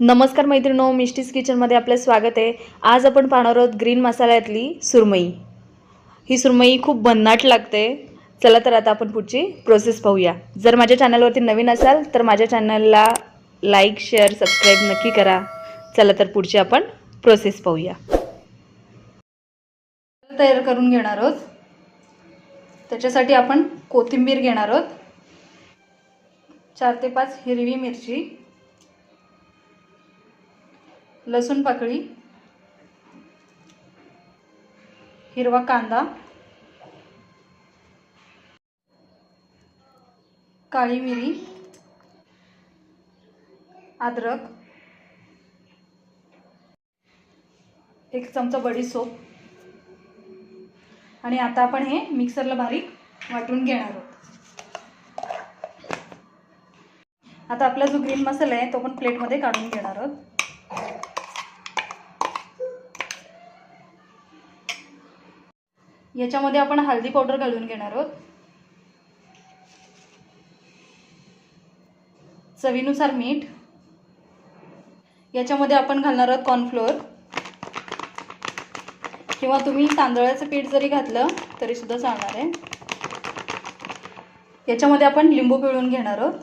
नमस्कार मैत्रिणो मिष्टीज किचनमध्ये आपलं स्वागत आहे. आज आपण पाहणार आहोत ग्रीन मसाल्यातली सुरमई. ही सुरमई खूप भन्नाट लागते. चला तर आता आपण पुढची प्रोसेस पाहूया. जर माझ्या चॅनलवरती नवीन असाल तर माझ्या चॅनलला लाईक शेअर सबस्क्राईब नक्की करा. चला तर पुढची आपण प्रोसेस पाहूया. तयार करून घेणार आहोत. त्याच्यासाठी आपण कोथिंबीर घेणार आहोत. चार ते पाच हिरवी मिरची. लसूण पाकळी हिरवा कांदा काळी मिरी अद्रक एक चमचा बडीसोप आणि आता आपण हे मिक्सरला बारीक वाटून घेणार आहोत. आता आपला जो ग्रीन मसाला आहे तो पण प्लेटमध्ये काढून घेणार आहोत. याच्यामध्ये आपण हळदी पावडर घालून घेणार आहोत. चवीनुसार मीठ. याच्यामध्ये आपण घालणार आहोत कॉर्नफ्लोअर किंवा तुम्ही तांदळाचं पीठ जरी घातलं तरी सुद्धा चालणार आहे. याच्यामध्ये आपण लिंबू पिळून घेणार आहोत.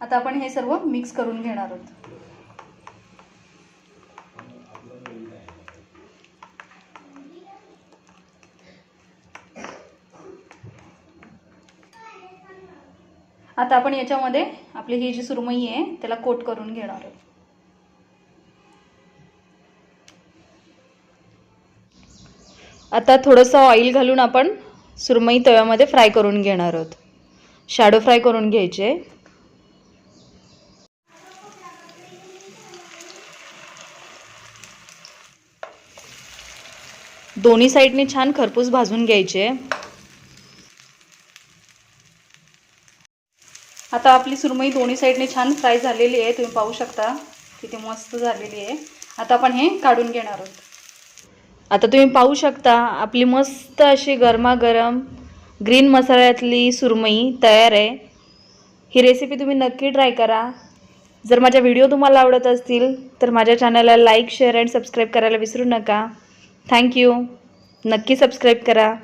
आता आपण हे सर्व मिक्स करून घेणार आहोत. आता आपण याच्यामध्ये आपली ही जी सुरमई आहे त्याला कोट करून घेणार आहोत. आता थोडंसं ऑइल घालून आपण सुरमई तव्यामध्ये फ्राय करून घेणार आहोत. शॅडो फ्राय करून घ्यायचे. दोन्ही साईडने छान खरपूस भाजून घ्यायचे. आता आपली सुरमई दोन्ही साईडने छान फ्राय झालेली आहे. तुम्ही पाहू शकता किती मस्त झालेली आहे. आता आपण हे काढून घेणार आहोत. आता तुम्ही पाहू शकता आपली मस्त अशी गरमागरम ग्रीन मसाल्यातली सुरमई तयार आहे. ही रेसिपी तुम्ही नक्की ट्राय करा. जर माझ्या व्हिडिओ तुम्हाला आवडत असतील तर माझ्या चॅनलला लाईक शेअर अँड सबस्क्राईब करायला विसरू नका. थँक्यू नक्की सबस्क्राईब करा.